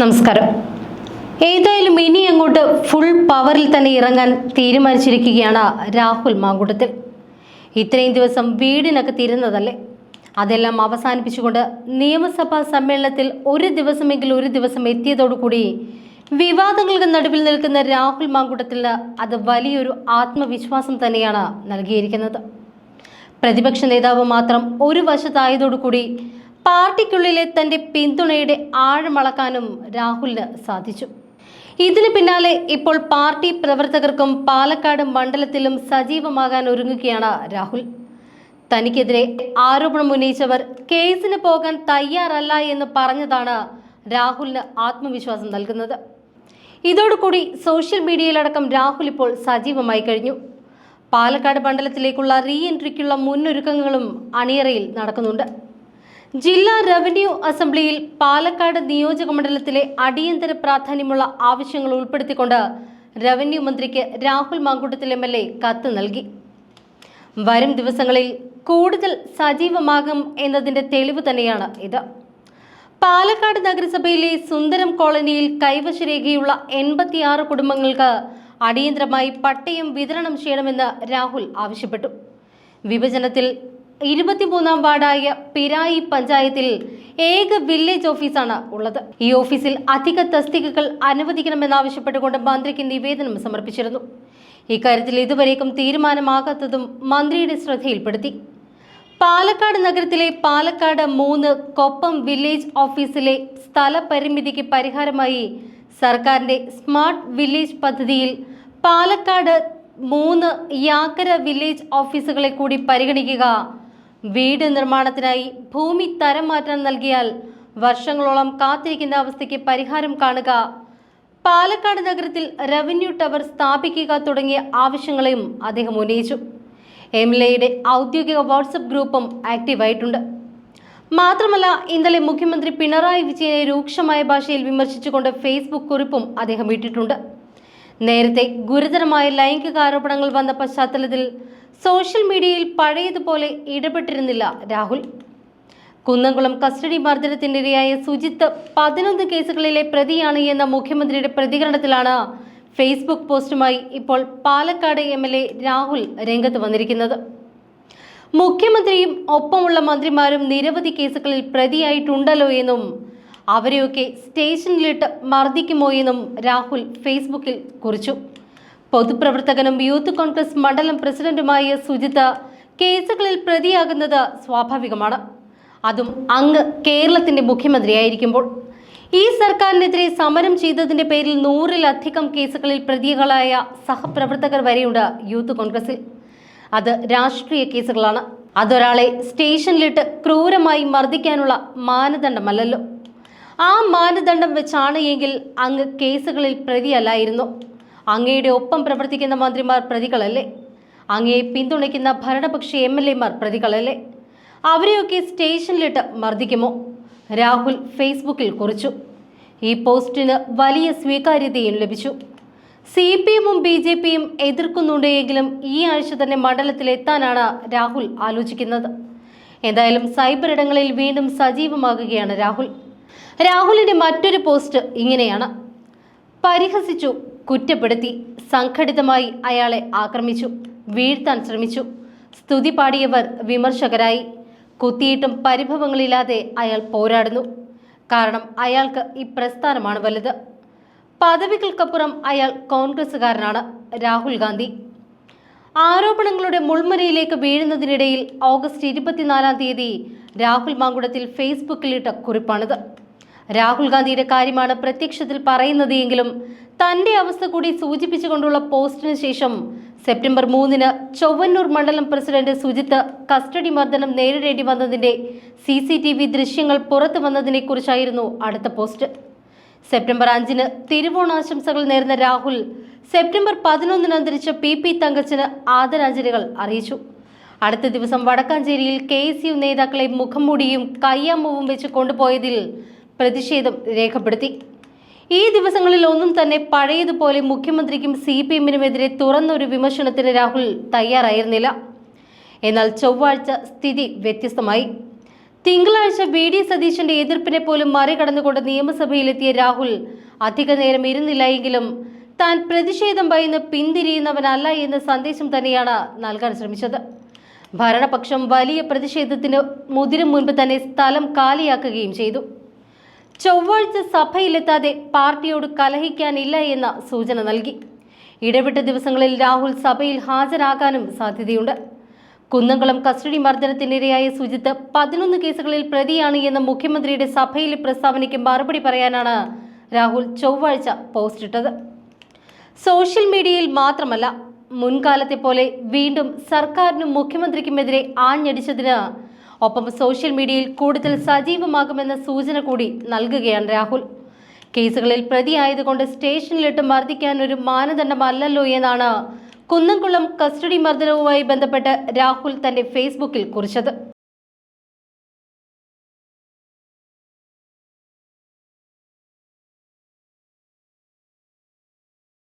നമസ്കാരം. ഏതായാലും ഇനി അങ്ങോട്ട് ഫുൾ പവറിൽ തന്നെ ഇറങ്ങാൻ തീരുമാനിച്ചിരിക്കുകയാണ് രാഹുൽ മാങ്കുട്ടത്തിൽ. ഇത്രയും ദിവസം വീടിനൊക്കെ തിരുന്നതല്ലേ? അതെല്ലാം അവസാനിപ്പിച്ചുകൊണ്ട് നിയമസഭാ സമ്മേളനത്തിൽ ഒരു ദിവസമെങ്കിലും ഒരു ദിവസം എത്തിയതോടുകൂടി വിവാദങ്ങൾക്ക് നടുവിൽ നിൽക്കുന്ന രാഹുൽ മാങ്കുടത്തിന് അത് വലിയൊരു ആത്മവിശ്വാസം തന്നെയാണ് നൽകിയിരിക്കുന്നത്. പ്രതിപക്ഷ നേതാവ് മാത്രം ഒരു വശത്തായതോടുകൂടി പാർട്ടിക്കുള്ളിലെ തന്റെ പിന്തുണയുടെ ആഴമളക്കാനും രാഹുലിന് സാധിച്ചു. ഇതിന് പിന്നാലെ ഇപ്പോൾ പാർട്ടി പ്രവർത്തകർക്കും പാലക്കാട് മണ്ഡലത്തിലും സജീവമാകാൻ ഒരുങ്ങുകയാണ് രാഹുൽ. തനിക്കെതിരെ ആരോപണം ഉന്നയിച്ചവർ കേസിന് പോകാൻ തയ്യാറല്ല എന്ന് പറഞ്ഞതാണ് രാഹുലിന് ആത്മവിശ്വാസം നൽകുന്നത്. ഇതോടുകൂടി സോഷ്യൽ മീഡിയയിലടക്കം രാഹുൽ ഇപ്പോൾ സജീവമായി കഴിഞ്ഞു. പാലക്കാട് മണ്ഡലത്തിലേക്കുള്ള റീ എൻട്രിക്കുള്ള മുന്നൊരുക്കങ്ങളും അണിയറയിൽ നടക്കുന്നുണ്ട്. ജില്ലാ റവന്യൂ അസംബ്ലിയിൽ പാലക്കാട് നിയോജക മണ്ഡലത്തിലെ അടിയന്തര പ്രാധാന്യമുള്ള ആവശ്യങ്ങൾ ഉൾപ്പെടുത്തിക്കൊണ്ട് റവന്യൂ മന്ത്രിക്ക് Rahul Mamkootathil M L A കത്ത് നൽകി. വരും ദിവസങ്ങളിൽ കൂടുതൽ സജീവമാകും എന്നതിന്റെ തെളിവ് തന്നെയാണ് ഇത്. പാലക്കാട് നഗരസഭയിലെ സുന്ദരം കോളനിയിൽ കൈവശരേഖയുള്ള എൺപത്തിയാറ് കുടുംബങ്ങൾക്ക് അടിയന്തരമായി പട്ടയം വിതരണം ചെയ്യണമെന്ന് രാഹുൽ ആവശ്യപ്പെട്ടു. വിഭജനത്തിൽ ഇരുപത്തിമൂന്നാം വാർഡായ പിരായി പഞ്ചായത്തിൽ ഏക വില്ലേജ് ഓഫീസാണ് ഉള്ളത്. ഈ ഓഫീസിൽ അധിക തസ്തികകൾ അനുവദിക്കണമെന്നാവശ്യപ്പെട്ടുകൊണ്ട് മന്ത്രിക്ക് നിവേദനം സമർപ്പിച്ചിരുന്നു. ഇക്കാര്യത്തിൽ ഇതുവരേക്കും തീരുമാനമാകാത്തതും മന്ത്രിയുടെ ശ്രദ്ധയിൽപ്പെടുത്തി. പാലക്കാട് നഗരത്തിലെ പാലക്കാട് മൂന്ന് കൊപ്പം വില്ലേജ് ഓഫീസിലെ സ്ഥലപരിമിതിക്ക് പരിഹാരമായി സർക്കാരിന്റെ സ്മാർട്ട് വില്ലേജ് പദ്ധതിയിൽ പാലക്കാട് മൂന്ന് യാക്കര വില്ലേജ് ഓഫീസുകളെ കൂടി പരിഗണിക്കുക വീട് നിർമ്മാണത്തിനായി ഭൂമി തരം മാറ്റം നൽകിയാൽ വർഷങ്ങളോളം കാത്തിരിക്കുന്ന അവസ്ഥയ്ക്ക് പരിഹാരം കാണുക. പാലക്കാട് നഗരത്തിൽ റവന്യൂ ടവർ സ്ഥാപിക്കുക തുടങ്ങിയ ആവശ്യങ്ങളെയും അദ്ദേഹം ഉന്നയിച്ചു. എം എൽ എയുടെ ഔദ്യോഗിക വാട്സപ്പ് ഗ്രൂപ്പും ആക്റ്റീവായിട്ടുണ്ട് മാത്രമല്ല ഇന്നലെ മുഖ്യമന്ത്രി പിണറായി വിജയനെ രൂക്ഷമായ ഭാഷയിൽ വിമർശിച്ചുകൊണ്ട് ഫേസ്ബുക്ക് കുറിപ്പും അദ്ദേഹം ഇട്ടിട്ടുണ്ട്. നേരത്തെ ഗുരുതരമായ ലൈംഗിക ആരോപണങ്ങൾ വന്ന പശ്ചാത്തലത്തിൽ സോഷ്യൽ മീഡിയയിൽ പഴയതുപോലെ ഇടപെട്ടിരുന്നില്ല രാഹുൽ. കുന്നംകുളം കസ്റ്റഡി മർദ്ദനത്തിനിരയായ സുജിത്ത് പതിനൊന്ന് കേസുകളിലെ പ്രതിയാണ് എന്ന മുഖ്യമന്ത്രിയുടെ പ്രതികരണത്തിലാണ് ഫേസ്ബുക്ക് പോസ്റ്റുമായി ഇപ്പോൾ Palakkad M L A Rahul രംഗത്ത് വന്നിരിക്കുന്നത്. മുഖ്യമന്ത്രിയും ഒപ്പമുള്ള മന്ത്രിമാരും നിരവധി കേസുകളിൽ പ്രതിയായിട്ടുണ്ടല്ലോ എന്നും അവരെയൊക്കെ സ്റ്റേഷനിലിട്ട് മർദ്ദിക്കുമോ എന്നും രാഹുൽ ഫേസ്ബുക്കിൽ കുറിച്ചു. പൊതുപ്രവർത്തകനും യൂത്ത് കോൺഗ്രസ് മണ്ഡലം പ്രസിഡന്റുമായ സുജിത്ത് കേസുകളിൽ പ്രതിയാകുന്നത് സ്വാഭാവികമാണ്. അതും അങ്ങ് കേരളത്തിന്റെ മുഖ്യമന്ത്രിയായിരിക്കുമ്പോൾ. ഈ സർക്കാരിനെതിരെ സമരം ചെയ്തതിന്റെ പേരിൽ നൂറിലധികം കേസുകളിൽ പ്രതികളായ സഹപ്രവർത്തകർ വരെയുണ്ട് യൂത്ത് കോൺഗ്രസിൽ. അത് രാഷ്ട്രീയ കേസുകളാണ്. അതൊരാളെ സ്റ്റേഷനിലിട്ട് ക്രൂരമായി മർദ്ദിക്കാനുള്ള മാനദണ്ഡമല്ലല്ലോ. ആ മാനദണ്ഡം വെച്ചാണ് എങ്കിൽ അങ്ങ് കേസുകളിൽ പ്രതിയല്ലായിരുന്നു. അങ്ങയുടെ ഒപ്പം പ്രവർത്തിക്കുന്ന മന്ത്രിമാർ പ്രതികളല്ലേ? അങ്ങയെ പിന്തുണയ്ക്കുന്ന ഭരണപക്ഷ എം എൽ എമാർ പ്രതികളല്ലേ? അവരെയൊക്കെ സ്റ്റേഷനിലിട്ട് മർദ്ദിക്കുമോ? രാഹുൽ ഫേസ്ബുക്കിൽ കുറിച്ചു. ഈ പോസ്റ്റിന് വലിയ സ്വീകാര്യതയും ലഭിച്ചു. സി പി എമ്മും ബി ജെ പിയും എതിർക്കുന്നുണ്ടെങ്കിലും ഈ ആഴ്ച തന്നെ മണ്ഡലത്തിലെത്താനാണ് രാഹുൽ ആലോചിക്കുന്നത്. എന്തായാലും സൈബർ ഇടങ്ങളിൽ വീണ്ടും സജീവമാകുകയാണ് രാഹുൽ. രാഹുലിന്റെ മറ്റൊരു പോസ്റ്റ് ഇങ്ങനെയാണ്. പരിഹസിച്ചു കുറ്റപ്പെടുത്തി സംഘടിതമായി അയാളെ ആക്രമിച്ചു വീഴ്ത്താൻ ശ്രമിച്ചു. സ്തുതി പാടിയവർ വിമർശകരായി. കുത്തിയിട്ടും പരിഭവങ്ങളില്ലാതെ അയാൾ പോരാടുന്നു. കാരണം അയാൾക്ക് ഈ പ്രസ്ഥാനമാണ് വലുത്. പദവികൾക്കപ്പുറം അയാൾ കോൺഗ്രസുകാരനാണ് രാഹുൽ ഗാന്ധി. ആരോപണങ്ങളുടെ മുൾമുനയിലേക്ക് വീഴുന്നതിനിടയിൽ ഓഗസ്റ്റ് ഇരുപത്തിനാലാം തീയതി രാഹുൽ മാങ്കുടത്തിൽ ഫേസ്ബുക്കിലിട്ട കുറിപ്പാണിത്. രാഹുൽ ഗാന്ധിയുടെ കാര്യമാണ് പ്രത്യക്ഷത്തിൽ പറയുന്നത് എങ്കിലും തന്റെ അവസ്ഥ കൂടി സൂചിപ്പിച്ചുകൊണ്ടുള്ള പോസ്റ്റിന് ശേഷം സെപ്റ്റംബർ മൂന്നിന് ചൊവ്വന്നൂർ മണ്ഡലം പ്രസിഡന്റ് സുജിത്ത് കസ്റ്റഡി മർദ്ദനം നേരിടേണ്ടി വന്നതിന്റെ സി സി ടി വി ദൃശ്യങ്ങൾ പുറത്തു വന്നതിനെ കുറിച്ചായിരുന്നു അടുത്ത പോസ്റ്റ്. സെപ്റ്റംബർ അഞ്ചിന് തിരുവോണാശംസകൾ നേർന്ന രാഹുൽ സെപ്റ്റംബർ പതിനൊന്നിന് അന്തരിച്ച പി പി തങ്കച്ചന് ആദരാഞ്ജലികൾ അറിയിച്ചു. അടുത്ത ദിവസം വടക്കാഞ്ചേരിയിൽ കെ എസ് യു നേതാക്കളെ മുഖംമൂടിയും കയ്യാമ്പൂവും വെച്ച് കൊണ്ടുപോയതിൽ പ്രതിഷേധം രേഖപ്പെടുത്തി. ഈ ദിവസങ്ങളിൽ ഒന്നും തന്നെ പഴയതുപോലെ മുഖ്യമന്ത്രിക്കും സി പി എമ്മിനുമെതിരെ തുറന്നൊരു വിമർശനത്തിന് രാഹുൽ തയ്യാറായിരുന്നില്ല. എന്നാൽ ചൊവ്വാഴ്ച സ്ഥിതി വ്യത്യസ്തമായി. തിങ്കളാഴ്ച വി ഡി സതീശന്റെ എതിർപ്പിനെ പോലും മറികടന്നുകൊണ്ട് നിയമസഭയിലെത്തിയ രാഹുൽ അധിക നേരം ഇരുന്നില്ല എങ്കിലും താൻ പ്രതിഷേധം ഭയന്ന് പിന്തിരിയുന്നവനല്ല എന്ന സന്ദേശം തന്നെയാണ് നൽകാൻ ശ്രമിച്ചത്. ഭരണപക്ഷം വലിയ പ്രതിഷേധത്തിന് മുതിരും മുൻപ് തന്നെ സ്ഥലം കാലിയാക്കുകയും ചെയ്തു. ചൊവ്വാഴ്ച സഭയിലെത്താതെ പാർട്ടിയോട് കലഹിക്കാനില്ല എന്ന സൂചന നൽകി. ഇടവിട്ട ദിവസങ്ങളിൽ രാഹുൽ സഭയിൽ ഹാജരാകാനും സാധ്യതയുണ്ട്. കുന്നംകുളം കസ്റ്റഡി മർദ്ദനത്തിനിരയായ സുജിത്ത് പതിനൊന്ന് കേസുകളിൽ പ്രതിയാണ് എന്ന മുഖ്യമന്ത്രിയുടെ സഭയിലെ പ്രസ്താവനയ്ക്ക് മറുപടി പറയാനാണ് രാഹുൽ ചൊവ്വാഴ്ച പോസ്റ്റ് ഇട്ടത്. സോഷ്യൽ മീഡിയയിൽ മാത്രമല്ല മുൻകാലത്തെ പോലെ വീണ്ടും സർക്കാരിനും മുഖ്യമന്ത്രിക്കുമെതിരെ ആഞ്ഞടിച്ചതിന് ഒപ്പം സോഷ്യൽ മീഡിയയിൽ കൂടുതൽ സജീവമാകുമെന്ന സൂചന കൂടി നൽകുകയാണ് രാഹുൽ. കേസുകളിൽ പ്രതിയായതുകൊണ്ട് സ്റ്റേഷനിലിട്ട് മർദ്ദിക്കാൻ ഒരു മാനദണ്ഡമല്ലല്ലോ എന്നാണ് കുന്നംകുളം കസ്റ്റഡി മർദ്ദനവുമായി ബന്ധപ്പെട്ട് രാഹുൽ തന്റെ ഫേസ്ബുക്കിൽ കുറിച്ചത്.